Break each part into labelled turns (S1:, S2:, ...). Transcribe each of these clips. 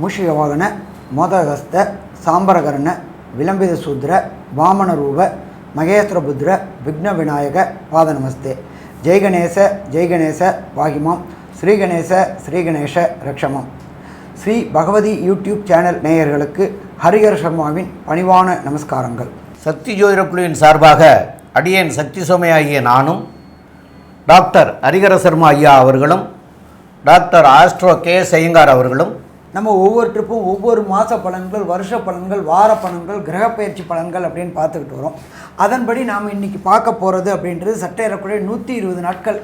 S1: மூஷிகவாகன மோதகஸ்த சாம்பரகரண விளம்பித சூத்ர வாமன ரூப மகேஸ்வரபுத்ர விக்ன விநாயக பாத நமஸ்தே ஜெய்கணேச ஜெய்கணேச வாகிமாம். ஸ்ரீகணேச ஸ்ரீகணேச ரக்ஷமம். ஸ்ரீ பகவதி யூடியூப் சேனல் நேயர்களுக்கு ஹரிஹர் சர்மாவின் பணிவான நமஸ்காரங்கள்.
S2: சக்தி ஜோதிட குழுவின் சார்பாக அடியேன் சக்தி சோமையாகிய நானும் டாக்டர் ஹரிகர சர்மா ஐயா அவர்களும் டாக்டர் ஆஸ்ட்ரோ கே ஐயங்கார் அவர்களும்
S1: நம்ம ஒவ்வொரு ட்ரிப்பும் ஒவ்வொரு மாத பலன்கள் வருஷ பலன்கள் வார பலன்கள் கிரகப்பயிற்சி பலன்கள் அப்படின்னு பார்த்துக்கிட்டு வரோம். அதன்படி நாம் இன்றைக்கி பார்க்க போகிறது அப்படின்றது சட்டையறக்குடைய நூற்றி இருபது நாட்கள்.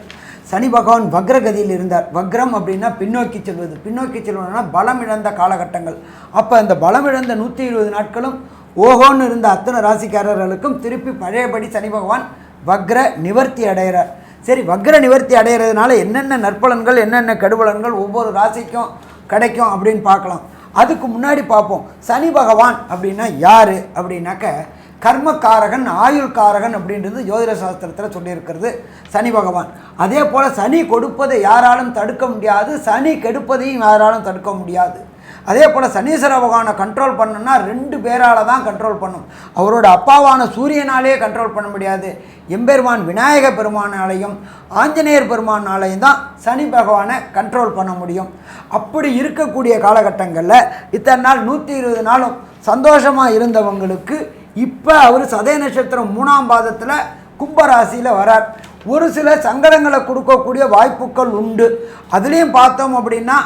S1: சனி பகவான் வக்ரகதியில் இருந்தார். வக்ரம் அப்படின்னா பின்னோக்கி செல்வது. பின்னோக்கி செல்வதுனா பலம் இழந்த காலகட்டங்கள். அப்போ அந்த பலம் இழந்த நூற்றி இருபது நாட்களும் ஓஹோன்னு இருந்த அத்தனை ராசிக்காரர்களுக்கும் திருப்பி பழையபடி சனி பகவான் வக்ர நிவர்த்தி அடைகிறார். சரி வக்ர நிவர்த்தி அடைகிறதுனால என்னென்ன நற்பலன்கள் என்னென்ன கெடுபலன்கள் ஒவ்வொரு ராசிக்கும் கிடைக்கும் அப்படின்னு பார்க்கலாம். அதுக்கு முன்னாடி பார்ப்போம். சனி பகவான் அப்படின்னா யார்? அப்படின்னாக்க கர்மக்காரகன் ஆயுள்காரகன் அப்படின்றது ஜோதிட சாஸ்திரத்தில் சொல்லியிருக்கிறது சனி பகவான். அதே போல் சனி கொடுப்பதை யாராலும் தடுக்க முடியாது. சனி கெடுப்பதையும் யாராலும் தடுக்க முடியாது. அதே போல் சனீஸ்வர பகவானை கண்ட்ரோல் பண்ணணும்னா ரெண்டு பேரால் தான் கண்ட்ரோல் பண்ணும். அவரோட அப்பாவான சூரியனாலேயே கண்ட்ரோல் பண்ண முடியாது. எம்பெருமான் விநாயக பெருமானாலையும் ஆஞ்சநேயர் பெருமானாலையும் தான் சனி பகவானை கண்ட்ரோல் பண்ண முடியும். அப்படி இருக்கக்கூடிய காலகட்டங்களில் இத்தனை நாள் நூற்றி இருபது நாளும் சந்தோஷமாக இருந்தவங்களுக்கு இப்போ அவர் சதய நட்சத்திரம் மூணாம் பாதத்தில் கும்பராசியில் வரார். ஒரு சில சங்கடங்களை கொடுக்கக்கூடிய வாய்ப்புகள் உண்டு. அதுலேயும் பார்த்தோம் அப்படின்னா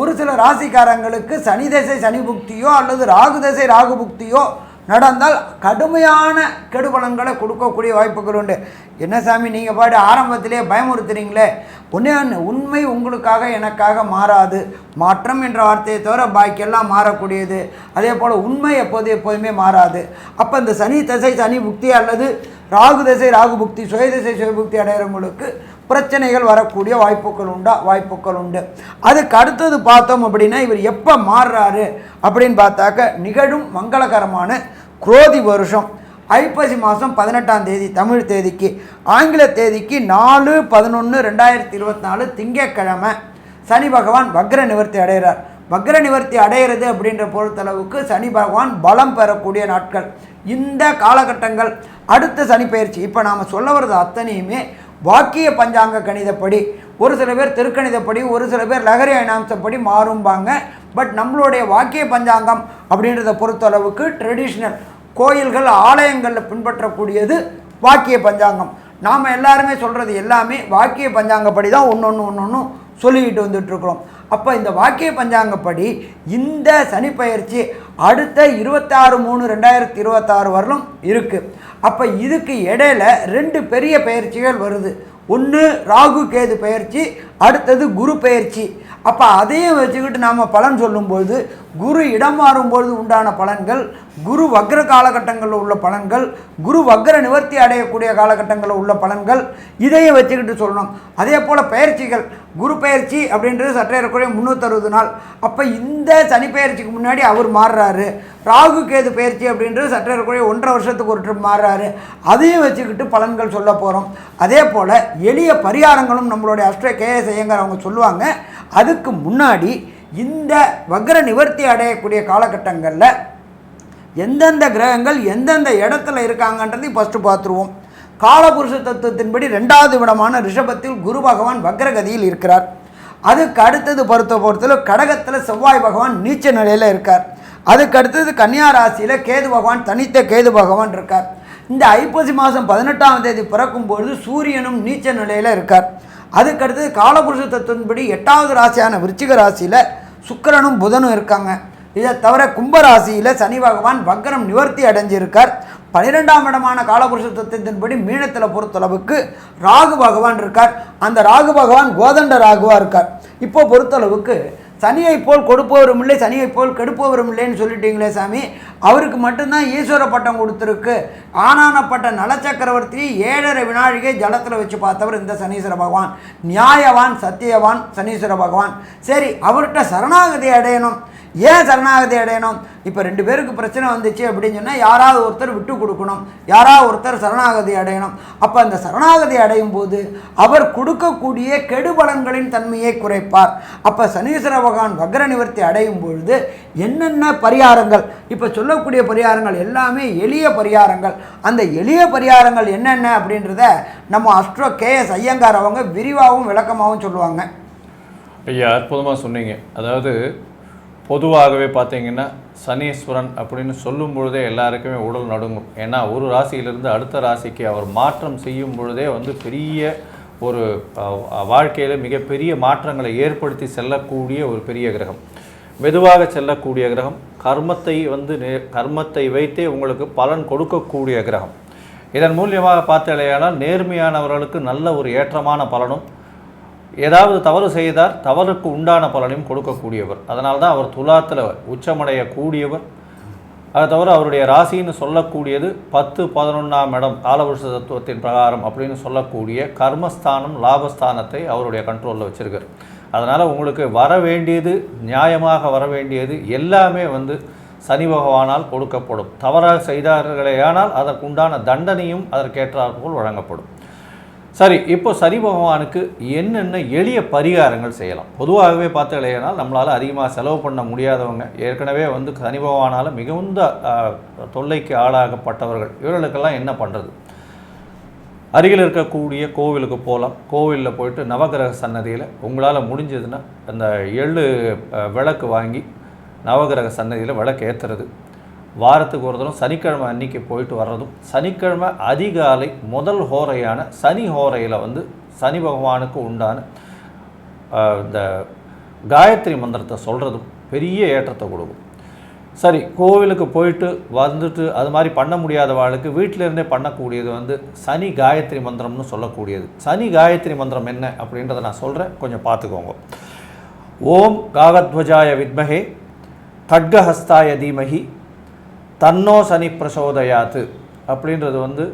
S1: ஒரு சில ராசிக்காரங்களுக்கு சனி தசை சனி புக்தியோ அல்லது ராகு தசை ராகு புக்தியோ நடந்தால் கடுமையான கெடுபலன்களை கொடுக்கக்கூடிய வாய்ப்புகள் உண்டு. என்ன சாமி நீங்கள் பாட்டு ஆரம்பத்திலே பயமுறுத்துறீங்களே? ஒன்றே ஒன்று உண்மை உங்களுக்காக எனக்காக மாறாது. மாற்றம் என்ற வார்த்தையை தவிர பாக்கியெல்லாம் மாறக்கூடியது. அதே போல் உண்மை எப்போது எப்போதுமே மாறாது. அப்போ இந்த சனி தசை சனி புக்தி அல்லது ராகு தசை ராகு புக்தி சுயதிசை சுயபுக்தி அடைகிறவங்களுக்கு பிரச்சனைகள் வரக்கூடிய வாய்ப்புகள் உண்டா? வாய்ப்புகள் உண்டு. அதுக்கு அடுத்தது பார்த்தோம் அப்படின்னா இவர் எப்போ மாறுறாரு அப்படின்னு பார்த்தாக்க நிகழும் மங்களகரமான குரோதி வருஷம். ஐப்பசி மாதம் பதினெட்டாம் தேதி தமிழ் தேதிக்கு. ஆங்கில தேதிக்கு நாலு பதினொன்று ரெண்டாயிரத்தி இருபத்தி நாலு திங்கக்கிழமை சனி பகவான் வக்ர நிவர்த்தி அடைகிறார். வக்ர நிவர்த்தி அடைகிறது அப்படின்ற பொறுத்தளவுக்கு சனி பகவான் பலம் பெறக்கூடிய நாட்கள். இந்த காலகட்டங்கள். அடுத்த சனி பயிற்சி. இப்போ நாம் சொல்ல வர்றது அத்தனையுமே வாக்கிய பஞ்சாங்க கணிதப்படி ஒரு சில பேர் திருக்கணிதப்படி ஒரு சில பேர் லகரி அயனாம்சப்படி மாறும்பாங்க. பட் நம்மளுடைய வாக்கிய பஞ்சாங்கம் அப்படின்றத பொறுத்தளவுக்கு ட்ரெடிஷ்னல் கோயில்கள் ஆலயங்களில் பின்பற்றக்கூடியது வாக்கிய பஞ்சாங்கம். நாம் எல்லாருமே சொல்கிறது எல்லாமே வாக்கிய பஞ்சாங்கப்படி தான் ஒன்று ஒன்று ஒன்று ஒன்று சொல்லிக்கிட்டு வந்துட்டுருக்குறோம் அப்போ இந்த வாக்கிய பஞ்சாங்கப்படி இந்த சனிப்பயிற்சி அடுத்த இருபத்தாறு மூணு ரெண்டாயிரத்தி இருபத்தாறு வரலும் இருக்குது அப்போ இதுக்கு இடையில ரெண்டு பெரிய பயிற்சிகள் வருது. ஒன்று ராகு கேது பயிற்சி அடுத்தது குரு பயிற்சி. அப்போ அதையும் வச்சுக்கிட்டு நாம் பலன் சொல்லும்பொழுது குரு இடம் மாறும்பொழுது உண்டான பலன்கள் குரு வக்ர காலகட்டங்களில் உள்ள பலன்கள் குரு வக்ர நிவர்த்தி அடையக்கூடிய காலகட்டங்களில் உள்ள பலன்கள் இதையும் வச்சுக்கிட்டு சொல்லணும். அதே போல் பயிற்சிகள் குரு பயிற்சி அப்படின்றது சற்றேறக்குறைய முந்நூற்றறுபது நாள். அப்போ இந்த சனி பயிற்சிக்கு முன்னாடி அவர் மாறுறாரு. ராகு கேது பயிற்சி அப்படின்றது சற்றேறக்குறைய ஒன்றரை வருஷத்துக்கு ஒரு ட்ரிப் மாறுறாரு. அதையும் வச்சுக்கிட்டு பலன்கள் சொல்ல போகிறோம் அதே போல் எளிய பரிகாரங்களும் நம்மளுடைய அஷ்ட கேஎஸ் ஐயங்கர் அவங்க சொல்லுவாங்க. அதுக்கு முன்னாடி இந்த வக்ர நிவர்த்தி அடையக்கூடிய காலகட்டங்களில் எந்தெந்த கிரகங்கள் எந்தெந்த இடத்துல இருக்காங்கன்றதையும் ஃபஸ்ட்டு பார்த்துருவோம். காலபுருஷ தத்துவத்தின்படி ரெண்டாவது விடமான ரிஷபத்தில் குரு பகவான் வக்ரகதியில் இருக்கிறார். அதுக்கு அடுத்தது பொறுத்த பொறுத்தல கடகத்தில் செவ்வாய் பகவான் நீச்ச நிலையில் இருக்கார். அதுக்கு அடுத்தது கன்னியா ராசியில் கேது பகவான் தனித்த கேது பகவான் இருக்கார். இந்த ஐப்பசி மாதம் பதினெட்டாம் தேதி பிறக்கும் பொழுது சூரியனும் நீச்ச நிலையில் இருக்கார். அதுக்கு அடுத்தது காலபுருஷ தத்துவத்தின்படி எட்டாவது ராசியான விருச்சிக ராசியில் சுக்கரனும் புதனும் இருக்காங்க. இதை தவிர கும்பராசியில் சனி பகவான் வக்ரம் நிவர்த்தி அடைஞ்சிருக்கார். பன்னிரெண்டாம் இடமான காலபுருஷ தத்துவத்தின்படி மீனத்தில் பொறுத்தளவுக்கு ராகு பகவான் இருக்கார். அந்த ராகு பகவான் கோதண்ட ராகுவாக இருக்கார். இப்போ பொறுத்தளவுக்கு சனியை போல் கொடுப்பவரும் இல்லை சனியை போல் கெடுப்பவரும் இல்லைன்னு சொல்லிட்டீங்களே சாமி. அவருக்கு மட்டும்தான் ஈஸ்வர பட்டம் கொடுத்துருக்கு. ஆனானப்பட்ட நலச்சக்கரவர்த்தி ஏழரை வினாழிகை ஜலத்தில் வச்சு பார்த்தவர் இந்த சனீஸ்வர பகவான். நியாயவான் சத்தியவான் சனீஸ்வர பகவான். சரி அவர்கிட்ட சரணாகதி அடையணும். ஏன் சரணாகதி அடையணும்? இப்போ ரெண்டு பேருக்கு பிரச்சனை வந்துச்சு அப்படின்னு சொன்னால் யாராவது ஒருத்தர் விட்டு கொடுக்கணும். யாராவது ஒருத்தர் சரணாகதி அடையணும். அப்போ அந்த சரணாகதி அடையும் போது அவர் கொடுக்கக்கூடிய கெடுபலன்களின் தன்மையை குறைப்பார். அப்போ சனீஸ்வர பகவான் வக்ர நிவர்த்தி அடையும் பொழுது என்னென்ன பரிகாரங்கள்? இப்போ சொல்லக்கூடிய பரிகாரங்கள் எல்லாமே எளிய பரிகாரங்கள். அந்த எளிய பரிகாரங்கள் என்னென்ன அப்படின்றத நம்ம அஸ்ட்ரோ கே எஸ் ஐயங்கார் அவங்க விரிவாகவும் விளக்கமாகவும் சொல்லுவாங்க.
S3: ஐயா அற்புதமாக சொன்னீங்க. அதாவது பொதுவாகவே பார்த்தீங்கன்னா சனீஸ்வரன் அப்படின்னு சொல்லும் பொழுதே எல்லாருக்குமே உடல் நடுங்கும். ஏன்னா ஒரு ராசியிலிருந்து அடுத்த ராசிக்கு அவர் மாற்றம் செய்யும் பொழுதே வந்து பெரிய ஒரு வாழ்க்கையில் மிகப்பெரிய மாற்றங்களை ஏற்படுத்தி செல்லக்கூடிய ஒரு பெரிய கிரகம். மெதுவாக செல்லக்கூடிய கிரகம். கர்மத்தை வந்து நே- கர்மத்தை வைத்தே உங்களுக்கு பலன் கொடுக்கக்கூடிய கிரகம். இதன் மூலியமாக பார்த்தாலேயானால் நேர்மையானவர்களுக்கு நல்ல ஒரு ஏற்றமான பலனும் ஏதாவது தவறு செய்தார் தவறுக்கு உண்டான பலனையும் கொடுக்கக்கூடியவர். அதனால தான் அவர் துலாத்தில் உச்சமடையக்கூடியவர். அதை தவிர அவருடைய ராசின்னு சொல்லக்கூடியது பத்து பதினொன்றாம் இடம் காலபுருஷ தத்துவத்தின் பிரகாரம் அப்படின்னு சொல்லக்கூடிய கர்மஸ்தானம் லாபஸ்தானத்தை அவருடைய கண்ட்ரோலில் வச்சிருக்கார். அதனால் உங்களுக்கு வர வேண்டியது நியாயமாக வர வேண்டியது எல்லாமே வந்து சனி பகவானால் கொடுக்கப்படும். தவறாக செய்தார்களேயானால் அதற்குண்டான தண்டனையும் அதற்கேற்றாற்போல் வழங்கப்படும். சரி இப்போ சரி பகவானுக்கு என்னென்ன எளிய பரிகாரங்கள் செய்யலாம்? பொதுவாகவே பார்த்தாலேனால் நம்மளால் அதிகமாக செலவு பண்ண முடியாதவங்க ஏற்கனவே வந்து சனி பகவானால் மிகுந்த தொல்லைக்கு ஆளாகப்பட்டவர்கள் இவர்களுக்கெல்லாம் என்ன பண்ணுறது அருகில் இருக்கக்கூடிய கோவிலுக்கு போகலாம். கோவிலில் போயிட்டு நவகிரக சன்னதியில் உங்களால் முடிஞ்சதுன்னா அந்த எள்ளு விளக்கு வாங்கி நவகிரக சன்னதியில் விளக்கு ஏற்றுறது வாரத்துக்கு ஒரு தரம் சனிக்கிழமை அன்னைக்கு போயிட்டு வர்றதும் சனிக்கிழமை அதிகாலை முதல் ஹோரையான சனி ஹோரையில் வந்து சனி பகவானுக்கு உண்டான இந்த காயத்ரி மந்திரத்தை சொல்கிறதும் பெரிய ஏற்றத்தை கொடுக்கும். சரி கோவிலுக்கு போயிட்டு வந்துட்டு அது மாதிரி பண்ண முடியாதவாளுக்கு வீட்டிலேருந்தே பண்ணக்கூடியது வந்து சனி காயத்ரி மந்திரம்னு சொல்லக்கூடியது. சனி காயத்ரி மந்திரம் என்ன அப்படின்றத நான் சொல்கிறேன் கொஞ்சம் பார்த்துக்கோங்க. ஓம் காகத்வஜாய வித்மகே கட்கஹஸ்தாய தீமகி தன்னோ சனி பிரசோதயாத்து அப்படின்றது வந்து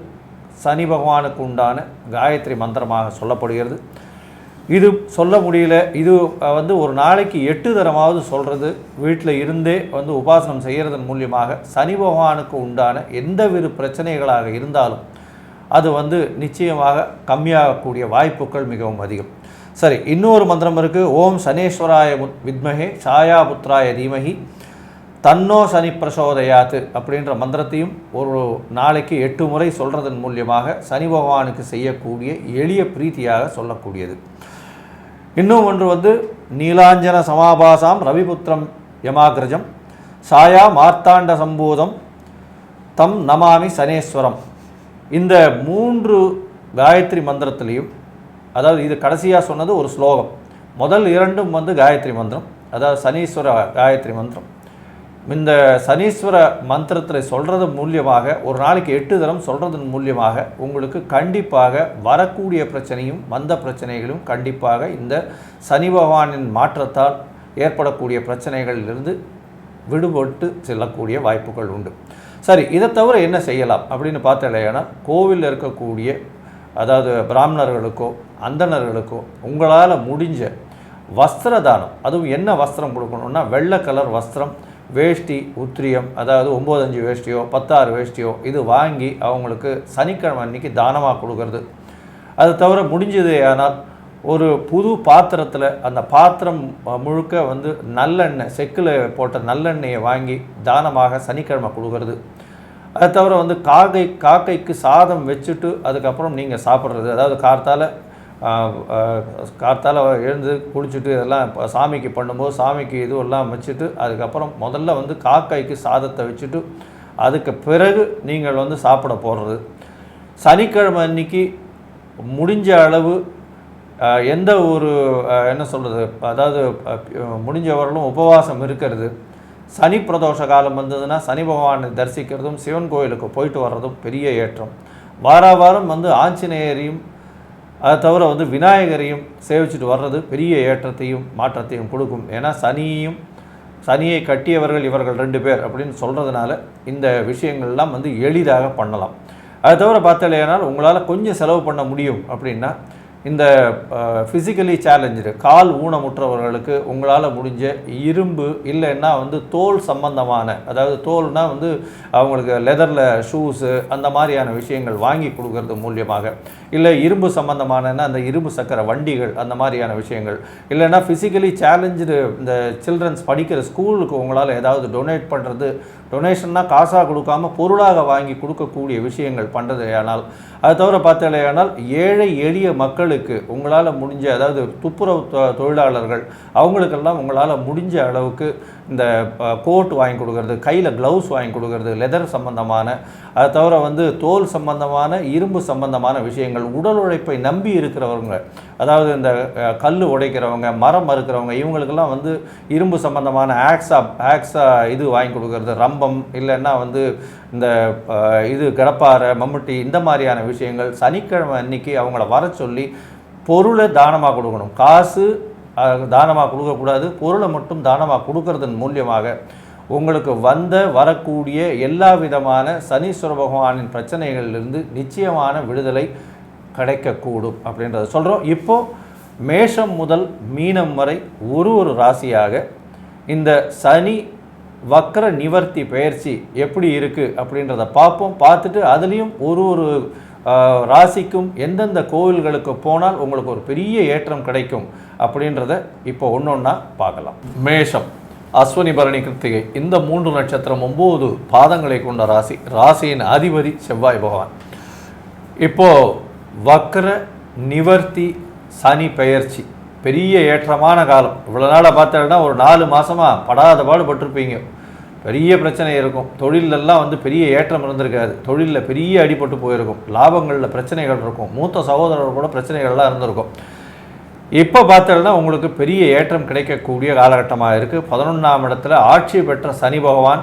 S3: சனி பகவானுக்கு உண்டான காயத்ரி மந்திரமாக சொல்லப்படுகிறது. இது சொல்ல முடியல. இது வந்து ஒரு நாளைக்கு எட்டு தரமாவது சொல்கிறது வீட்டில் இருந்தே வந்து உபாசனம் செய்கிறதன் மூலியமாக சனி பகவானுக்கு உண்டான எந்தவித பிரச்சனைகளாக இருந்தாலும் அது வந்து நிச்சயமாக கம்மியாகக்கூடிய வாய்ப்புகள் மிகவும் அதிகம். சரி இன்னொரு மந்திரம் இருக்குது ஓம் சனேஸ்வராய வித்மகே சாயாபுத்ராய தீமகி. தன்னோ சனி பிரசோதையாது அப்படின்ற மந்திரத்தையும் ஒரு நாளைக்கு எட்டு முறை சொல்கிறதன் மூலியமாக சனி பகவானுக்கு செய்யக்கூடிய எளிய பிரீத்தியாக சொல்லக்கூடியது. இன்னும் ஒன்று வந்து நீலாஞ்சன சமாபாசாம் ரவிபுத்திரம் யமாகிரஜம் சாயா மார்த்தாண்ட சம்பூதம் தம் நமாமி சனேஸ்வரம். இந்த மூன்று காயத்ரி மந்திரத்திலையும் அதாவது இது கடைசியாக சொன்னது ஒரு ஸ்லோகம். முதல் இரண்டும் வந்து காயத்ரி மந்திரம் அதாவது சனீஸ்வர காயத்ரி மந்திரம். இந்த சனீஸ்வர மந்திரத்தை சொல்கிறது மூலியமாக ஒரு நாளைக்கு எட்டு தரம் சொல்கிறதன் மூலியமாக உங்களுக்கு கண்டிப்பாக வரக்கூடிய பிரச்சனையும் வந்த பிரச்சனைகளும் கண்டிப்பாக இந்த சனி பகவானின் மாற்றத்தால் ஏற்படக்கூடிய பிரச்சனைகளிலிருந்து விடுபட்டு செல்லக்கூடிய வாய்ப்புகள் உண்டு. சரி இதை தவிர என்ன செய்யலாம் அப்படின்னு பார்த்தலையானா கோவிலில் இருக்கக்கூடிய அதாவது பிராமணர்களுக்கோ அந்தணர்களுக்கோ உங்களால் முடிஞ்ச வஸ்திர தானம் அதுவும் என்ன வஸ்திரம் கொடுக்கணும்னா வெள்ளை கலர் வஸ்திரம் வேஷ்டி உத்திரியம் அதாவது ஒம்போதஞ்சு வேஷ்டியோ பத்தாறு வேஷ்டியோ இது வாங்கி அவங்களுக்கு சனிக்கிழமை அன்னைக்கு தானமாக கொடுக்கறது. அது தவிர முடிஞ்சது ஆனால் ஒரு புது பாத்திரத்தில் அந்த பாத்திரம் முழுக்க வந்து நல்லெண்ணெய் செக்கில் போட்ட நல்லெண்ணெயை வாங்கி தானமாக சனிக்கிழமை கொடுக்கறது. அது தவிர வந்து காக்கை காக்கைக்கு சாதம் வச்சுட்டு அதுக்கப்புறம் நீங்கள் சாப்பிட்றது. அதாவது கார்த்தால் காத்தால் எழுந்து குளிச்சுட்டு இதெல்லாம் சாமிக்கு பண்ணும்போது சாமிக்கு இதுவெல்லாம் வச்சுட்டு அதுக்கப்புறம் முதல்ல வந்து காக்கைக்கு சாதத்தை வச்சுட்டு அதுக்கு பிறகு நீங்கள் வந்து சாப்பிட போடுறது சனிக்கிழமை அன்னைக்கு முடிஞ்ச அளவு எந்த ஒரு என்ன சொல்கிறது அதாவது முடிஞ்ச முடிஞ்சவர்களும் உபவாசம் இருக்கிறது. சனி பிரதோஷ காலம் வந்ததுன்னா சனி பகவானை தரிசிக்கிறதும் சிவன் கோயிலுக்கு போயிட்டு வர்றதும் பெரிய ஏற்றம். வார வாரம் வந்து ஆஞ்சநேயரையும் அதை தவிர வந்து விநாயகரையும் சேவிச்சுட்டு வர்றது பெரிய ஏற்றத்தையும் மாற்றத்தையும் கொடுக்கும். ஏன்னா சனியையும் சனியை கட்டியவர்கள் இவர்கள் ரெண்டு பேர் அப்படின்னு சொல்கிறதுனால இந்த விஷயங்கள்லாம் வந்து எளிதாக பண்ணலாம். அதை தவிர பார்த்தாலேனால் உங்களால் கொஞ்சம் செலவு பண்ண முடியும் அப்படின்னா இந்த ஃபிசிக்கலி சேலஞ்சு கால் ஊனமுற்றவர்களுக்கு உங்களால் முடிஞ்ச இரும்பு இல்லைன்னா வந்து தோல் சம்பந்தமான அதாவது தோல்னால் வந்து அவங்களுக்கு லெதரில் ஷூஸு அந்த மாதிரியான விஷயங்கள் வாங்கி கொடுக்கறது மூலியமாக. இல்லை இரும்பு சம்பந்தமானன்னா அந்த இரும்பு சக்கர வண்டிகள் அந்த மாதிரியான விஷயங்கள். இல்லைன்னா ஃபிசிக்கலி சேலஞ்சு இந்த சில்ட்ரன்ஸ் படிக்கிற ஸ்கூலுக்கு உங்களால் ஏதாவது டொனேட் பண்ணுறது டொனேஷன்னா காசாக கொடுக்காம பொருளாக வாங்கி கொடுக்கக்கூடிய விஷயங்கள் பண்ணுறதையானால் அது தவிர பார்த்தாலேயானால் ஏழை எளிய மக்களுக்கு உங்களால் முடிஞ்ச அதாவது துப்புரவு தொ- தொழிலாளர்கள் அவங்களுக்கெல்லாம் உங்களால் முடிஞ்ச அளவுக்கு இந்த கோட் வாங்கி கொடுக்கறது கையில் க்ளவுஸ் வாங்கி கொடுக்கறது லெதர் சம்பந்தமான அதை தவிர வந்து தோல் சம்பந்தமான இரும்பு சம்பந்தமான விஷயங்கள் உடல் உழைப்பை நம்பி இருக்கிறவங்க அதாவது இந்த கல் உடைக்கிறவங்க மரம் அறுக்கிறவங்க இவங்களுக்கெல்லாம் வந்து இரும்பு சம்பந்தமான ஆக்ஸா ஆக்ஸா இது வாங்கி கொடுக்கறது ரம்பம் இல்லைன்னா வந்து இந்த இது கடப்பாறை மம்முட்டி இந்த மாதிரியான விஷயங்கள் சனிக்கிழமை அன்னைக்கு அவங்கள வர சொல்லி பொருளை தானமாக கொடுக்கணும். காசு தானமாக கொடுக்கக்கூடாது. பொருளை மட்டும் தானமாக கொடுக்கறதன் மூலியமாக உங்களுக்கு வந்த வரக்கூடிய எல்லா விதமான சனீஸ்வர பகவானின் பிரச்சனைகளிலிருந்து நிச்சயமான விடுதலை கிடைக்கக்கூடும் அப்படின்றத சொல்கிறோம் இப்போது மேஷம் முதல் மீனம் வரை ஒரு ஒரு ராசியாக இந்த சனி வக்கர நிவர்த்தி பயிற்சி எப்படி இருக்குது அப்படின்றத பார்ப்போம். பார்த்துட்டு அதுலேயும் ஒரு ஒரு ராசிக்கும் எந்தெந்த கோவில்களுக்கு போனால் உங்களுக்கு ஒரு பெரிய ஏற்றம் கிடைக்கும் அப்படின்றத இப்போ ஒன்று ஒன்றா பார்க்கலாம். மேஷம் அஸ்வினி பரணி கிருத்திகை இந்த மூன்று நட்சத்திரம் ஒம்பது பாதங்களை கொண்ட ராசி ராசியின் அதிபதி செவ்வாய் பகவான். இப்போது வக்ர நிவர்த்தி சனி பெயர்ச்சி பெரிய ஏற்றமான காலம். இவ்வளோ நாளாக பார்த்தோன்னா ஒரு நாலு மாதமாக படாத பாடுபட்டிருப்பீங்க பெரிய பிரச்சனை இருக்கும். தொழிலெல்லாம் வந்து பெரிய ஏற்றம் இருந்திருக்காது. தொழிலில் பெரிய அடிபட்டு போயிருக்கும். லாபங்களில் பிரச்சனைகள் இருக்கும். மூத்த சகோதரர் கூட பிரச்சனைகள்லாம் இருந்திருக்கும். இப்போ பார்த்தோம்னா உங்களுக்கு பெரிய ஏற்றம் கிடைக்கக்கூடிய காலகட்டமாக இருக்குது பதினொன்றாம் இடத்துல ஆட்சி பெற்ற சனி பகவான்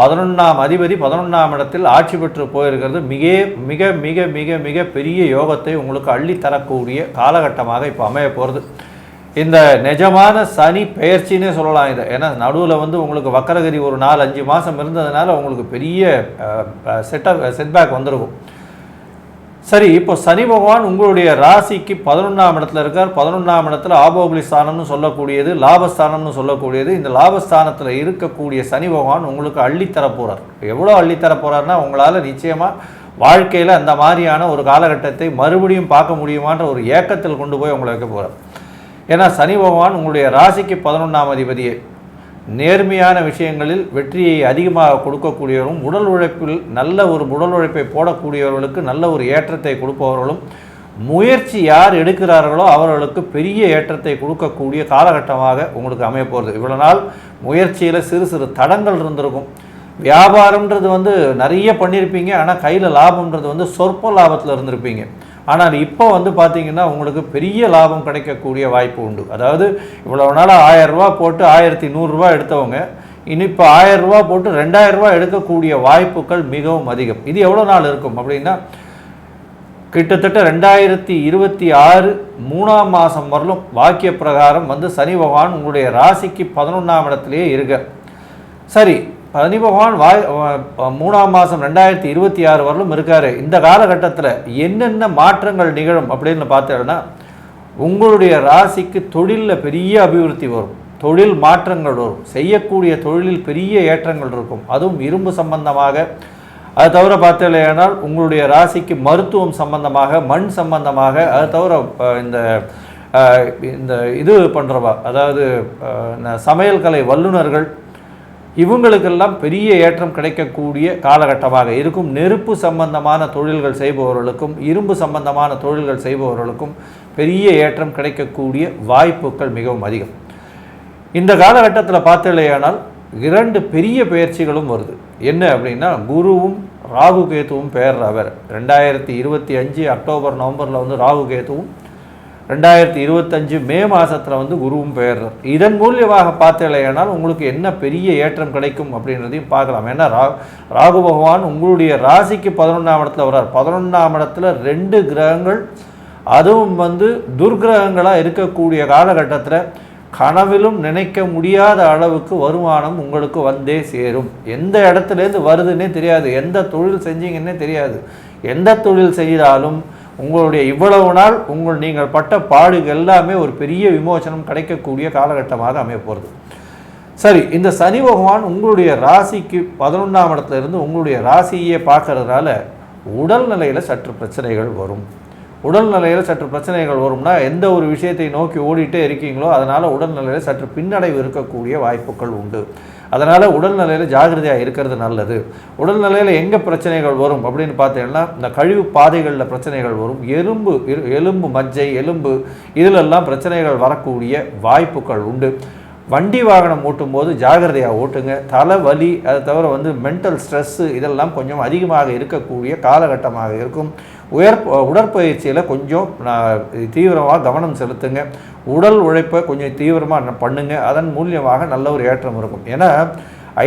S3: பதினொன்றாம் அதிபதி பதினொன்றாம் இடத்தில் ஆட்சி பெற்று போயிருக்கிறது மிக மிக மிக மிக மிக பெரிய யோகத்தை உங்களுக்கு அள்ளித்தரக்கூடிய காலகட்டமாக இப்போ அமைய போகிறது இந்த நிஜமான சனி பெயர்ச்சின்னே சொல்லலாம் இதை. ஏன்னா நடுவில் வந்து உங்களுக்கு வக்கரகிரி ஒரு நாலு அஞ்சு மாதம் இருந்ததுனால உங்களுக்கு பெரிய செட்டப் செட்பேக் வந்திருக்கும். சரி இப்போ சனி பகவான் உங்களுடைய ராசிக்கு பதினொன்றாம் இடத்துல இருக்கார். பதினொன்றாம் இடத்துல ஆபோகுலி ஸ்தானம்னு சொல்லக்கூடியது லாபஸ்தானம்னு சொல்லக்கூடியது. இந்த லாபஸ்தானத்தில் இருக்கக்கூடிய சனி பகவான் உங்களுக்கு அள்ளித்தர போகிறார் எவ்வளோ அள்ளித்தர போகிறார்னா உங்களால் நிச்சயமாக வாழ்க்கையில் அந்த மாதிரியான ஒரு காலகட்டத்தை மறுபடியும் பார்க்க முடியுமான்ற ஒரு ஏக்கத்தில் கொண்டு போய் உங்களை வைக்க போகிறார் ஏன்னா சனி பகவான் உங்களுடைய ராசிக்கு பதினொன்றாம் அதிபதியே. நேர்மையான விஷயங்களில் வெற்றியை அதிகமாக கொடுக்கக்கூடியவரும் உடல் உழைப்பில் நல்ல ஒரு உடல் உழைப்பை போடக்கூடியவர்களுக்கு நல்ல ஒரு ஏற்றத்தை கொடுப்பவர்களும் முயற்சி யார் எடுக்கிறார்களோ அவர்களுக்கு பெரிய ஏற்றத்தை கொடுக்கக்கூடிய காலகட்டமாக உங்களுக்கு அமைய போகிறது இவ்வளோ நாள் முயற்சியில் சிறு சிறு தடங்கள் இருந்திருக்கும். வியாபாரம்ன்றது வந்து நிறைய பண்ணியிருப்பீங்க ஆனால் கையில் லாபம்ன்றது வந்து சொற்ப லாபத்தில் இருந்திருப்பீங்க. ஆனால் இப்போ வந்து பார்த்தீங்கன்னா உங்களுக்கு பெரிய லாபம் கிடைக்கக்கூடிய வாய்ப்பு உண்டு. அதாவது இவ்வளோ நாளாக ஆயிரம் போட்டு ஆயிரத்தி நூறுரூவா எடுத்தவங்க இனி இப்போ ஆயிரம் போட்டு ரெண்டாயிரம் எடுக்கக்கூடிய வாய்ப்புகள் மிகவும் அதிகம். இது எவ்வளோ நாள் இருக்கும் அப்படின்னா கிட்டத்தட்ட ரெண்டாயிரத்தி இருபத்தி ஆறு மூணாம் மாதம் வரலும் வாக்கிய பிரகாரம் வந்து சனி பகவான் உங்களுடைய ராசிக்கு பதினொன்றாம் இடத்துலையே இருக்க. சரி பழனி பகவான் வாய் மூணாம் மாதம் ரெண்டாயிரத்தி இருபத்தி ஆறு வரலும் இருக்கார். இந்த காலகட்டத்தில் என்னென்ன மாற்றங்கள் நிகழும் அப்படின்னு பார்த்தோன்னா உங்களுடைய ராசிக்கு தொழிலில் பெரிய அபிவிருத்தி வரும். தொழில் மாற்றங்கள் வரும். செய்யக்கூடிய தொழிலில் பெரிய ஏற்றங்கள் இருக்கும். அதுவும் இரும்பு சம்பந்தமாக. அது தவிர பார்த்தீங்கன்னா உங்களுடைய ராசிக்கு மருத்துவம் சம்பந்தமாக மண் சம்பந்தமாக அது தவிர இந்த இந்த இது பண்ணுறவா அதாவது சமையல் கலை வல்லுநர்கள் இவங்களுக்கெல்லாம் பெரிய ஏற்றம் கிடைக்கக்கூடிய காலகட்டமாக இருக்கும். நெருப்பு சம்பந்தமான தொழில்கள் செய்பவர்களுக்கும் இரும்பு சம்பந்தமான தொழில்கள் செய்பவர்களுக்கும் பெரிய ஏற்றம் கிடைக்கக்கூடிய வாய்ப்புகள் மிகவும் அதிகம். இந்த காலகட்டத்தில் பார்த்தலையானால் இரண்டு பெரிய பெயர்ச்சிகளும் வருது. என்ன அப்படின்னா குருவும் ராகு கேத்துவும் பெயர் அவர். ரெண்டாயிரத்தி இருபத்தி அஞ்சு அக்டோபர் நவம்பரில் வந்து ராகு கேத்துவும் ரெண்டாயிரத்தி இருபத்தஞ்சு மே மாதத்தில் வந்து குருவும் பெயர்றார். இதன் மூலியமாக பார்த்தீங்களேயானால் உங்களுக்கு என்ன பெரிய ஏற்றம் கிடைக்கும் அப்படின்றதையும் பார்க்கலாம். ஏன்னா ரா ராகு பகவான் உங்களுடைய ராசிக்கு பதினொன்றாம் இடத்துல வர்றார். பதினொன்றாம் இடத்துல ரெண்டு கிரகங்கள் அதுவும் வந்து துர்கிரகங்களாக இருக்கக்கூடிய காலகட்டத்தில் கனவிலும் நினைக்க முடியாத அளவுக்கு வருமானம் உங்களுக்கு வந்தே சேரும். எந்த இடத்துலேருந்து வருதுன்னே தெரியாது. எந்த தொழில் செஞ்சீங்கன்னே தெரியாது. எந்த தொழில் செய்தாலும் உங்களுடைய இவ்வளவு நாள் உங்கள் நீங்கள் பட்ட பாடுகள் எல்லாமே ஒரு பெரிய விமோசனம் கிடைக்கக்கூடிய காலகட்டமாக அமைய போகிறது சரி இந்த சனி பகவான் உங்களுடைய ராசிக்கு பதினொன்றாம் இடத்துல இருந்து உங்களுடைய ராசியே பார்க்கறதுனால உடல்நிலையில் சற்று பிரச்சனைகள் வரும். உடல்நிலையில் சற்று பிரச்சனைகள் வரும்னா எந்த ஒரு விஷயத்தை நோக்கி ஓடிட்டே இருக்கீங்களோ அதனால் உடல்நிலையில் சற்று பின்னடைவு இருக்கக்கூடிய வாய்ப்புகள் உண்டு. அதனால் உடல்நிலையில் ஜாகிரதையாக இருக்கிறது நல்லது. உடல்நிலையில் எங்கே பிரச்சனைகள் வரும் அப்படின்னு பார்த்தீங்கன்னா இந்த கழிவு பாதைகளில் பிரச்சனைகள் வரும். எலும்பு எலும்பு மஜ்ஜை எலும்பு இதிலெல்லாம் பிரச்சனைகள் வரக்கூடிய வாய்ப்புகள் உண்டு. வண்டி வாகனம் ஓட்டும் போது ஜாகிரதையாக ஓட்டுங்க. தலைவலி அதை தவிர வந்து மென்டல் ஸ்ட்ரெஸ்ஸு இதெல்லாம் கொஞ்சம் அதிகமாக இருக்கக்கூடிய காலகட்டமாக இருக்கும். உயர் உடற்பயிற்சியில் கொஞ்சம் தீவிரமாக கவனம் செலுத்துங்க. உடல் உழைப்பை கொஞ்சம் தீவிரமாக பண்ணுங்க. அதன் மூலியமாக நல்ல ஒரு ஏற்றம் இருக்கும். ஏன்னா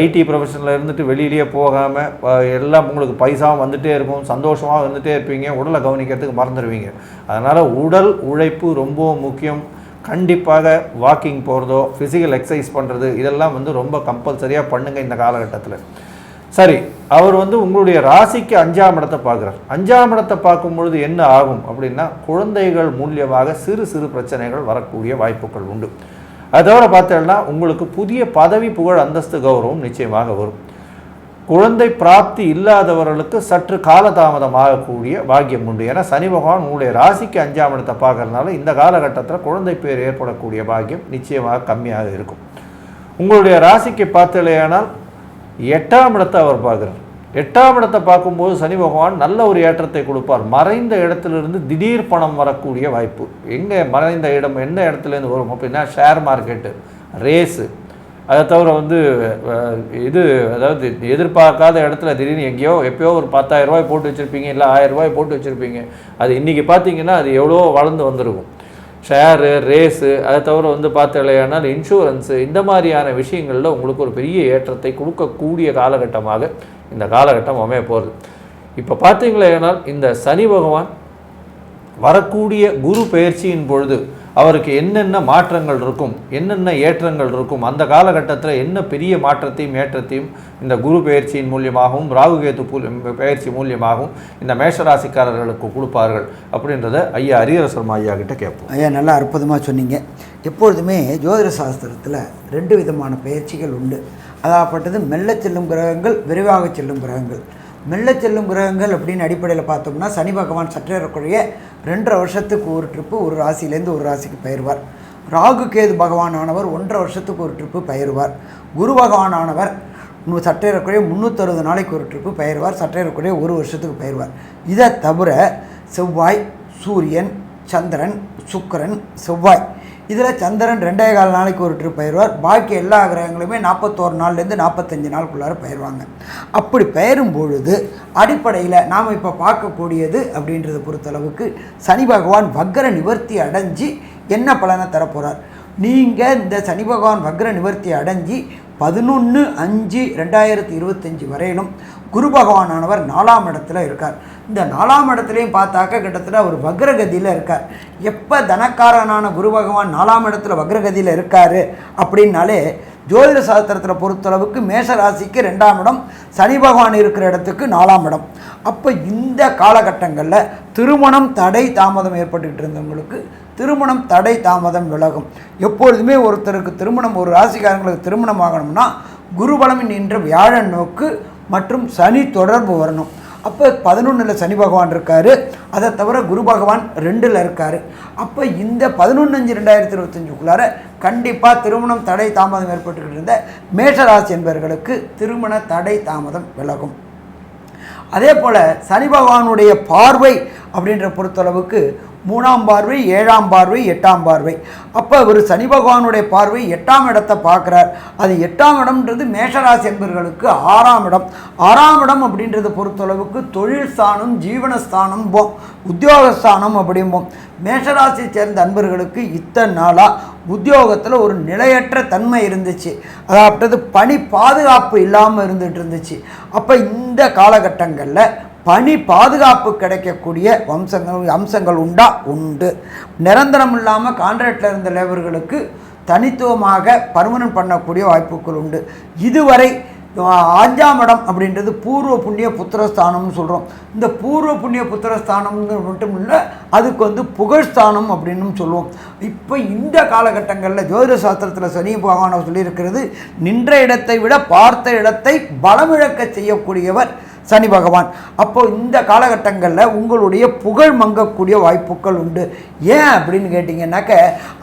S3: ஐடி ப்ரொஃபஷனில் இருந்துட்டு வெளியிலேயே போகாமல் எல்லாம் உங்களுக்கு பைசாவும் வந்துட்டே இருக்கும். சந்தோஷமாக வந்துட்டே இருப்பீங்க. உடலை கவனிக்கிறதுக்கு மறந்துடுவீங்க. அதனால் உடல் உழைப்பு ரொம்ப முக்கியம். கண்டிப்பாக வாக்கிங் போகிறதோ ஃபிசிக்கல் எக்ஸசைஸ் பண்ணுறது இதெல்லாம் வந்து ரொம்ப கம்பல்சரியாக பண்ணுங்கள் இந்த காலகட்டத்தில். சரி அவர் வந்து உங்களுடைய ராசிக்கு அஞ்சாம் இடத்தை பார்க்குறார். அஞ்சாம் இடத்தை பார்க்கும் பொழுது என்ன ஆகும் அப்படின்னா குழந்தைகள் மூலியமாக சிறு சிறு பிரச்சனைகள் வரக்கூடிய வாய்ப்புகள் உண்டு. அது தவிர பார்த்தீங்கன்னா உங்களுக்கு புதிய பதவி புகழ் அந்தஸ்து கௌரவம் நிச்சயமாக வரும். குழந்தை பிராப்தி இல்லாதவர்களுக்கு சற்று காலதாமதமாகக்கூடிய பாக்கியம் உண்டு. ஏன்னா சனி பகவான் உங்களுடைய ராசிக்கு அஞ்சாம் இடத்தை பார்க்கறதுனால இந்த காலகட்டத்தில் குழந்தை பேர் ஏற்படக்கூடிய பாக்கியம் நிச்சயமாக கம்மியாக இருக்கும். உங்களுடைய ராசிக்கு பார்த்தலையானால் எட்டாம் இடத்தை அவர் பார்க்குறார். எட்டாம் இடத்தை பார்க்கும்போது சனி பகவான் நல்ல ஒரு ஏற்றத்தை கொடுப்பார். மறைந்த இடத்துலேருந்து திடீர் பணம் வரக்கூடிய வாய்ப்பு. எங்கே மறைந்த இடம் எந்த இடத்துலேருந்து வரும் அப்படின்னா ஷேர் மார்க்கெட்டு ரேஸு அதை தவிர வந்து இது அதாவது எதிர்பார்க்காத இடத்துல திடீர்னு எங்கேயோ எப்போயோ ஒரு பத்தாயிரரூபாய் போட்டு வச்சுருப்பீங்க இல்லை ஆயிரரூபாய் போட்டு வச்சுருப்பீங்க. அது இன்றைக்கி பார்த்தீங்கன்னா அது எவ்வளோ வளர்ந்து வந்திருக்கும். ஷேரு ரேஸு அதை தவிர வந்து பார்த்தலையானால் இன்சூரன்ஸு இந்த மாதிரியான விஷயங்களில் உங்களுக்கு ஒரு பெரிய ஏற்றத்தை கொடுக்கக்கூடிய காலகட்டமாக இந்த காலகட்டம் அமைய போகிறது. இப்போ பார்த்தீங்களேனால் இந்த சனி பகவான் வரக்கூடிய குரு பெயர்ச்சியின் பொழுது அவருக்கு என்னென்ன மாற்றங்கள் இருக்கும் என்னென்ன ஏற்றங்கள் இருக்கும் அந்த காலகட்டத்தில் என்ன பெரிய மாற்றத்தையும் ஏற்றத்தையும் இந்த குரு பயிற்சியின் மூலியமாகவும் ராகுகேத்து பயிற்சி மூலியமாகவும் இந்த மேஷராசிக்காரர்களுக்கு கொடுப்பார்கள் அப்படின்றத ஐயா அரியரசர்மா ஐயா கிட்ட கேட்போம்.
S1: ஐயா நல்லா அற்புதமாக சொன்னீங்க. எப்பொழுதுமே ஜோதிட சாஸ்திரத்தில் ரெண்டு விதமான பயிற்சிகள் உண்டு. அதாகப்பட்டது மெல்ல செல்லும் கிரகங்கள் விரைவாக செல்லும் கிரகங்கள். மெல்ல செல்லும் கிரகங்கள் அப்படின்னு அடிப்படையில் பார்த்தோம்னா சனி பகவான் சற்றேறக்குறைய ரெண்டரை வருஷத்துக்கு ஒரு ட்ரிப்பு ஒரு ராசியிலேருந்து ஒரு ராசிக்கு பயிர்வார். ராகு கேது பகவானானவர் ஒன்றரை வருஷத்துக்கு ஒரு ட்ரிப்பு பயிர்வார். குரு பகவானானவர் இன்னும் சற்றேறக்குறைய முந்நூற்றறுபது நாளைக்கு ஒரு ட்ரிப்பு பயிர்வார். சற்றேறக்குறைய ஒரு வருஷத்துக்கு பயிர்வார். இதை தவிர செவ்வாய் சூரியன் சந்திரன் சுக்கிரன் செவ்வாய் இதில் சந்திரன் ரெண்டே கால் நாளைக்கு ஒரு ட்ரிப் பயிர்வார் பாக்கி எல்லா கிரகங்களுமே நாற்பத்தோரு நாள்லேருந்து நாற்பத்தஞ்சு நாளுக்குள்ளார பயிர்வாங்க அப்படி பயிரும் பொழுது அடிப்படையில் நாம் இப்போ பார்க்கக்கூடியது அப்படின்றத பொறுத்தளவுக்கு சனி பகவான் வக்கர நிவர்த்தி அடைஞ்சு என்ன பலனை தரப்போகிறார் நீங்கள் இந்த சனி பகவான் வக்ர நிவர்த்தி அடைஞ்சு பதினொன்று அஞ்சு ரெண்டாயிரத்தி இருபத்தஞ்சி வரையிலும் குரு பகவானானவர் நாலாம் இடத்துல இருக்கார். இந்த நாலாம் இடத்துலையும் பார்த்தாக்க கிட்டத்தட்ட அவர் வக்ரகதியில் இருக்கார். எப்போ தனக்காரனான குரு பகவான் நாலாம் இடத்துல வக்ரகதியில் இருக்கார் அப்படின்னாலே ஜோதிட சாஸ்திரத்தில் பொறுத்தளவுக்கு மேஷராசிக்கு ரெண்டாம் இடம் சனி பகவான் இருக்கிற இடத்துக்கு நாலாம் இடம். அப்போ இந்த காலகட்டங்களில் திருமணம் தடை தாமதம் ஏற்பட்டுக்கிட்டு இருந்தவங்களுக்கு திருமணம் தடை தாமதம் விலகும். எப்பொழுதுமே ஒருத்தருக்கு திருமணம் ஒரு ராசிக்காரங்களுக்கு திருமணம் ஆகணும்னா குருபலம் நின்ற வியாழன் நோக்கு மற்றும் சனி தொடர்பு வரணும். அப்போ பதினொன்றில் சனி பகவான் இருக்கார். அதை தவிர குரு பகவான் ரெண்டில் இருக்கார். அப்போ இந்த பதினொன்று அஞ்சு ரெண்டாயிரத்தி இருபத்தஞ்சுக்குள்ளார கண்டிப்பாக திருமணம் தடை தாமதம் ஏற்பட்டுக்கிட்டு இருந்த மேஷராசி என்பவர்களுக்கு திருமண தடை தாமதம் விலகும். அதே போல் சனி பகவானுடைய பார்வை அப்படின்ற பொறுத்தளவுக்கு மூணாம் பார்வை ஏழாம் பார்வை எட்டாம் பார்வை. அப்போ இவர் சனி பகவானுடைய பார்வை எட்டாம் இடத்தை பார்க்குறார். அது எட்டாம் இடம்ன்றது மேஷராசி என்பவர்களுக்கு ஆறாம் இடம். ஆறாம் இடம் அப்படின்றத பொறுத்தளவுக்கு தொழில் ஸ்தானம் ஜீவனஸ்தானம் போம் உத்தியோகஸ்தானம் அப்படிம்போம். மேஷராசியை சேர்ந்த அன்பர்களுக்கு இத்தனை நாளாக உத்தியோகத்தில் ஒரு நிலையற்ற தன்மை இருந்துச்சு. அதாவது பணி பாதுகாப்பு இல்லாமல் இருந்துட்டு இருந்துச்சு. அப்போ இந்த காலகட்டங்களில் பணி பாதுகாப்பு கிடைக்கக்கூடிய வம்சங்கள் அம்சங்கள் உண்டா? உண்டு. நிரந்தரம் இல்லாமல் கான்ட்ராக்டில் இருந்த லேபர்களுக்கு தனித்துவமாக பர்மனன்ட் பண்ணக்கூடிய வாய்ப்புகள் உண்டு. இதுவரை அஞ்சாம் இடம் அப்படின்றது பூர்வ புண்ணிய புத்திரஸ்தானம்னு சொல்கிறோம் இந்த பூர்வ புண்ணிய புத்திரஸ்தானம்ங்கிறது மட்டும் இல்லை அதுக்கு வந்து புகழ்ஸ்தானம் அப்படின்னு சொல்லுவோம். இப்போ இந்த காலகட்டங்களில் ஜோதிட சாஸ்திரத்தில் சனி பகவான் சொல்லியிருக்கிறது நின்ற இடத்தை விட பார்த்த இடத்தை பலமிழக்க செய்யக்கூடியவர் சனி பகவான். அப்போ இந்த காலகட்டங்களில் உங்களுடைய புகழ் மங்கக்கூடிய வாய்ப்புகள் உண்டு. ஏன் அப்படின்னு கேட்டிங்கன்னாக்க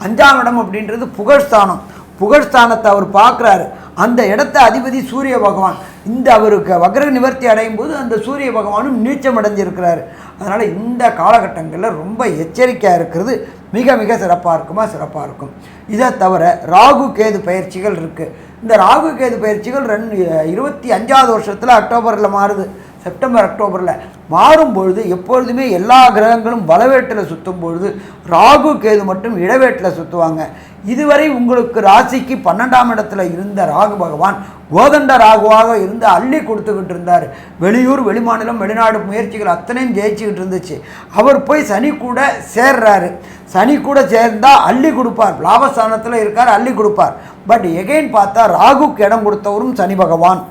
S1: அஞ்சாம் இடம் அப்படின்றது புகழ்ஸ்தானம் புகழ்ஸ்தானத்தை அவர் பார்க்குறாரு. அந்த இடத்த அதிபதி சூரிய பகவான். இந்த அவருக்கு வக்ர நிவர்த்தி அடையும் போது அந்த சூரிய பகவானும் நீச்சம் அடைஞ்சிருக்கிறார் அதனால் இந்த காலகட்டங்களில் ரொம்ப எச்சரிக்கையாக இருக்கிறது. மிக மிக சிறப்பாக இருக்குமா? சிறப்பாக இருக்கும். இதை தவிர ராகு கேது பயிற்சிகள் இருக்குது இந்த ராகு கேது பயிற்சிகள் ரெண்டு இருபத்தி அஞ்சாவது வருஷத்தில் அக்டோபரில் மாறுது. செப்டம்பர் அக்டோபரில் மாறும் பொழுது எப்பொழுதுமே எல்லா கிரகங்களும் வலவேட்டில் சுற்றும் பொழுது ராகு கேது மட்டும் இடவேட்டில் சுற்றுவாங்க இதுவரை உங்களுக்கு ராசிக்கு பன்னெண்டாம் இடத்துல இருந்த ராகு பகவான் கோதண்ட ராகுவாக இருந்து அள்ளி கொடுத்துக்கிட்டு இருந்தார். வெளியூர் வெளிமாநிலம் வெளிநாடு முயற்சிகள் அத்தனையும் ஜெயிச்சுக்கிட்டு இருந்துச்சு. அவர் போய் சனி கூட சேர்றாரு. சனி கூட சேர்ந்தால் அள்ளி கொடுப்பார். லாபஸ்தானத்தில் இருக்கார் அள்ளி கொடுப்பார். பட் எகைன் பார்த்தா ராகுக்கு இடம் கொடுத்தவரும் சனி பகவான்.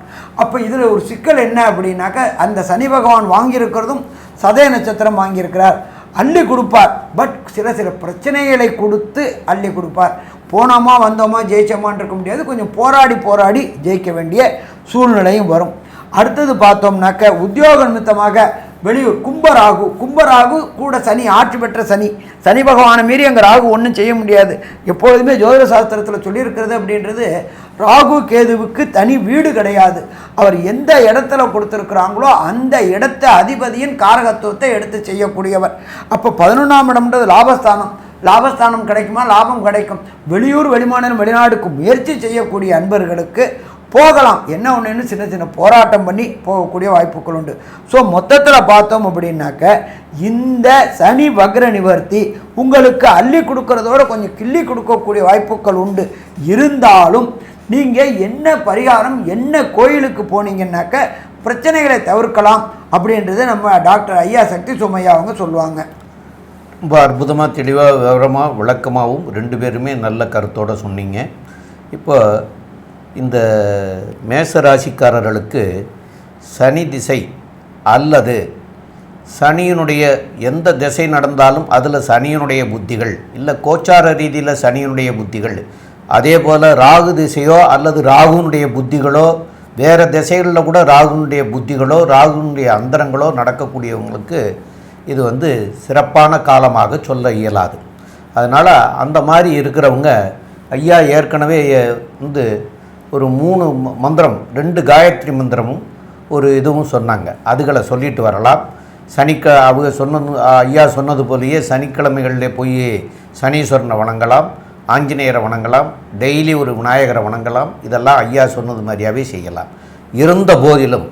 S1: அப்போ இதில் ஒரு சிக்கல் என்ன அப்படின்னாக்க அந்த சனி பகவான் வாங்கியிருக்கிறதும் சதய நட்சத்திரம் வாங்கியிருக்கிறார். அள்ளி கொடுப்பார். பட் சில சில பிரச்சனைகளை கொடுத்து அள்ளி கொடுப்பார். போனோமா வந்தோமா ஜெயிச்சோமான்னு இருக்க முடியாது. கொஞ்சம் போராடி போராடி ஜெயிக்க வேண்டிய சூழ்நிலையும் வரும். அடுத்தது பார்த்தோம்னாக்க உத்தியோக நிமித்தமாக வெளியூர் கும்பராகு கும்பராகு கூட சனி ஆட்சி பெற்ற சனி. சனி பகவானை மீறி அங்கே ராகு ஒன்றும் செய்ய முடியாது. எப்பொழுதுமே ஜோதிட சாஸ்திரத்தில் சொல்லியிருக்கிறது அப்படின்றது ராகு கேதுவுக்கு தனி வீடு கிடையாது. அவர் எந்த இடத்துல கொடுத்துருக்குறாங்களோ அந்த இடத்த அதிபதியின் காரகத்துவத்தை எடுத்து செய்யக்கூடியவர். அப்போ பதினொன்றாம் இடம்ன்றது லாபஸ்தானம். லாபஸ்தானம் கிடைக்குமா? லாபம் கிடைக்கும். வெளியூர் வெளிமாநிலம் வெளிநாடுக்கு முயற்சி செய்யக்கூடிய அன்பர்களுக்கு போகலாம். என்ன ஒன்றுன்னு சின்ன சின்ன போராட்டம் பண்ணி போகக்கூடிய வாய்ப்புகள் உண்டு. ஸோ மொத்தத்தில் பார்த்தோம் அப்படின்னாக்க இந்த சனி வக்ர நிவர்த்தி உங்களுக்கு அள்ளி கொடுக்கறதோட கொஞ்சம் கிள்ளி கொடுக்கக்கூடிய வாய்ப்புகள் உண்டு. இருந்தாலும் நீங்கள் என்ன பரிகாரம் என்ன கோயிலுக்கு போனீங்கன்னாக்க பிரச்சனைகளை தவிர்க்கலாம் அப்படின்றது நம்ம டாக்டர் ஐயா சக்தி சுமையா அவங்க சொல்லுவாங்க.
S2: ரொம்ப அற்புதமாக தெளிவாக விவரமாக விளக்கமாகவும் ரெண்டு பேருமே நல்ல கருத்தோடு சொன்னீங்க. இப்போ இந்த மேச ராசிக்காரர்களுக்கு சனி திசை அல்லது சனியினுடைய எந்த திசை நடந்தாலும் அதில் சனியினுடைய புத்திகள் இல்லை கோச்சார ரீதியில் சனியினுடைய புத்திகள். அதே போல் ராகு திசையோ அல்லது ராகுனுடைய புத்திகளோ வேறு திசைகளில் கூட ராகுனுடைய புத்திகளோ ராகுனுடைய அந்தரங்களோ நடக்கக்கூடியவங்களுக்கு இது வந்து சிறப்பான காலமாக சொல்ல இயலாது. அதனால் அந்த மாதிரி இருக்கிறவங்க ஐயா ஏற்கனவே வந்து ஒரு மூணு மந்திரம் ரெண்டு காயத்ரி மந்திரமும் ஒரு இதுவும் சொன்னாங்க. அதுகளை சொல்லிட்டு வரலாம். சனிக்க அவங்க சொன்னது ஐயா சொன்னது போலயே சனிக்கிழமைகளில் போய் சனீஸ்வரனை வணங்கலாம் ஆஞ்சநேயரை வணங்கலாம் டெய்லி ஒரு விநாயகரை வணங்கலாம். இதெல்லாம் ஐயா சொன்னது மாதிரியாகவே செய்யலாம். இருந்த போதிலும்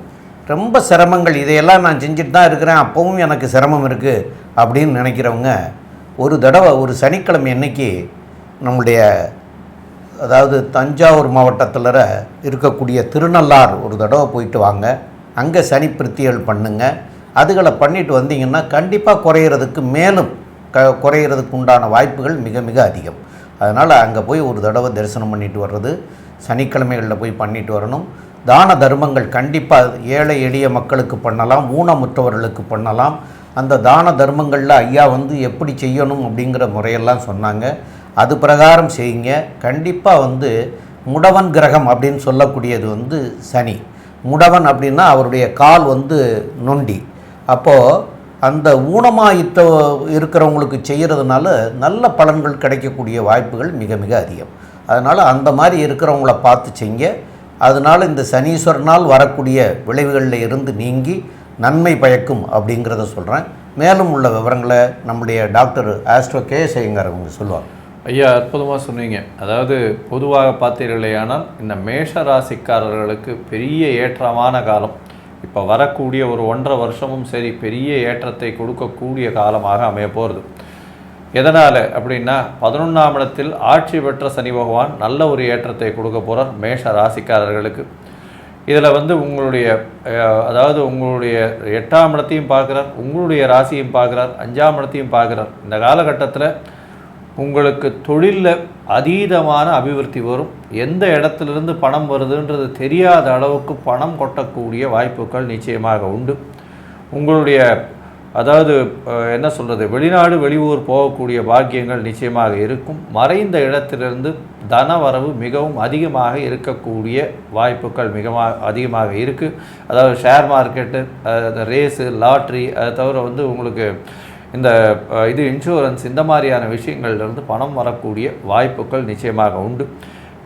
S2: ரொம்ப சிரமங்கள் இதையெல்லாம் நான் செஞ்சுட்டு தான் இருக்கிறேன் அப்பவும் எனக்கு சிரமம் இருக்குது அப்படின்னு நினைக்கிறவங்க ஒரு தடவை ஒரு சனிக்கிழமை அன்னைக்கு நம்முடைய அதாவது தஞ்சாவூர் மாவட்டத்தில் இருக்கக்கூடிய திருநள்ளார் ஒரு தடவை போயிட்டு வாங்க. அங்கே சனி பிரத்தியல் பண்ணுங்க. அதுகளை பண்ணிட்டு வந்தீங்கன்னா கண்டிப்பாக குறையிறதுக்கு மேலும் க குறையிறதுக்கு உண்டான வாய்ப்புகள் மிக மிக அதிகம். அதனால் அங்கே போய் ஒரு தடவை தரிசனம் பண்ணிட்டு வர்றது சனிக்கிழமைகளில் போய் பண்ணிட்டு வரணும். தான தர்மங்கள் கண்டிப்பாக ஏழை எளிய மக்களுக்கு பண்ணலாம் ஊனமுற்றவர்களுக்கு பண்ணலாம். அந்த தான தர்மங்களில் ஐயா வந்து எப்படி செய்யணும் அப்படிங்கிற முறையெல்லாம் சொன்னாங்க. அது பிரகாரம் செய்யுங்க. கண்டிப்பாக வந்து முடவன் கிரகம் அப்படின்னு சொல்லக்கூடியது வந்து சனி. முடவன் அப்படின்னா அவருடைய கால் வந்து நொண்டி. அப்போது அந்த ஊனமாயித்த இருக்கிறவங்களுக்கு செய்கிறதுனால நல்ல பலன்கள் கிடைக்கக்கூடிய வாய்ப்புகள் மிக மிக அதிகம். அதனால் அந்த மாதிரி இருக்கிறவங்கள பார்த்து செய்ங்க அதனால் இந்த சனீஸ்வரனால் வரக்கூடிய விளைவுகளில் இருந்து நீங்கி நன்மை பயக்கும் அப்படிங்கிறத சொல்கிறேன் மேலும் உள்ள விவரங்களை நம்முடைய டாக்டர் ஆஸ்ட்ரோ கே ஐயங்கார் அவங்க சொல்லுவாங்க.
S3: ஐயா அற்புதமாக சொன்னீங்க. அதாவது பொதுவாக பார்த்தீர்களேயானால் இந்த மேஷ ராசிக்காரர்களுக்கு பெரிய ஏற்றமான காலம். இப்போ வரக்கூடிய ஒரு ஒன்றரை வருஷமும் சரி பெரிய ஏற்றத்தை கொடுக்கக்கூடிய காலமாக அமைய போகிறது எதனால் அப்படின்னா பதினொன்றாம் இடத்தில் ஆட்சி பெற்ற சனி பகவான் நல்ல ஒரு ஏற்றத்தை கொடுக்க போகிறார் மேஷ ராசிக்காரர்களுக்கு இதில் வந்து உங்களுடைய அதாவது உங்களுடைய எட்டாம் இடத்தையும் பார்க்குறார் உங்களுடைய ராசியும் பார்க்குறார் அஞ்சாம் இடத்தையும் பார்க்குறார். இந்த காலகட்டத்தில் உங்களுக்கு தொழிலில் அதீதமான அபிவிருத்தி வரும். எந்த இடத்துலேருந்து பணம் வருதுன்றது தெரியாத அளவுக்கு பணம் கொட்டக்கூடிய வாய்ப்புகள் நிச்சயமாக உண்டு. உங்களுடைய அதாவது என்ன சொல்கிறது வெளிநாடு வெளியூர் போகக்கூடிய பாக்கியங்கள் நிச்சயமாக இருக்கும். மறைந்த இடத்திலிருந்து தனவரவு மிகவும் அதிகமாக இருக்கக்கூடிய வாய்ப்புகள் மிகமாக அதிகமாக இருக்குது அதாவது ஷேர் மார்க்கெட்டு ரேஸு லாட்ரி அதை தவிர வந்து உங்களுக்கு இந்த இது இன்சூரன்ஸ் இந்த மாதிரியான விஷயங்கள்லேருந்து பணம் வரக்கூடிய வாய்ப்புகள் நிச்சயமாக உண்டு.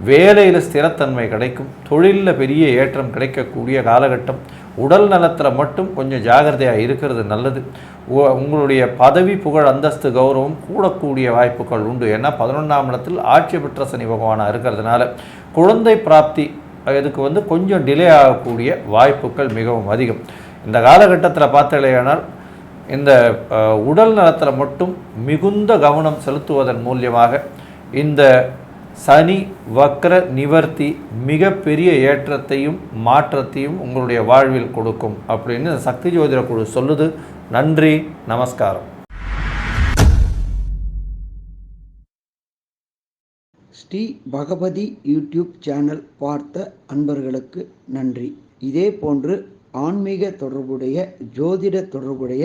S3: வேலையில் ஸ்திரத்தன்மை கிடைக்கும் தொழிலில் பெரிய ஏற்றம் கிடைக்கக்கூடிய காலகட்டம் உடல் நலத்தில் மட்டும் கொஞ்சம் ஜாகிரதையாக இருக்கிறது நல்லது. உ- உங்களுடைய பதவி புகழ் அந்தஸ்து கௌரவம் கூடக்கூடிய வாய்ப்புகள் உண்டு. ஏன்னா பதினொன்றாம் இடத்தில் ஆட்சி பெற்ற சனி பகவானாக இருக்கிறதுனால குழந்தை பிராப்தி இதுக்கு வந்து கொஞ்சம் டிலே ஆகக்கூடிய வாய்ப்புகள் மிகவும் அதிகம். இந்த காலகட்டத்தில் பார்த்தீங்களேனால் இந்த உடல் நலத்தில் மட்டும் மிகுந்த கவனம் செலுத்துவதன் மூலியமாக இந்த சனி வக்ர நிவர்த்தி மிகப்பெரிய ஏற்றத்தையும் மாற்றத்தையும் உங்களுடைய வாழ்வில் கொடுக்கும் அப்படின்னு சக்தி ஜோதிட குழு சொல்லுது. நன்றி நமஸ்காரம்.
S1: ஸ்ரீ பகவதி யூடியூப் சேனல் பார்த்த அன்பர்களுக்கு நன்றி. இதே போன்று ஆன்மீக தொடர்புடைய ஜோதிட தொடர்புடைய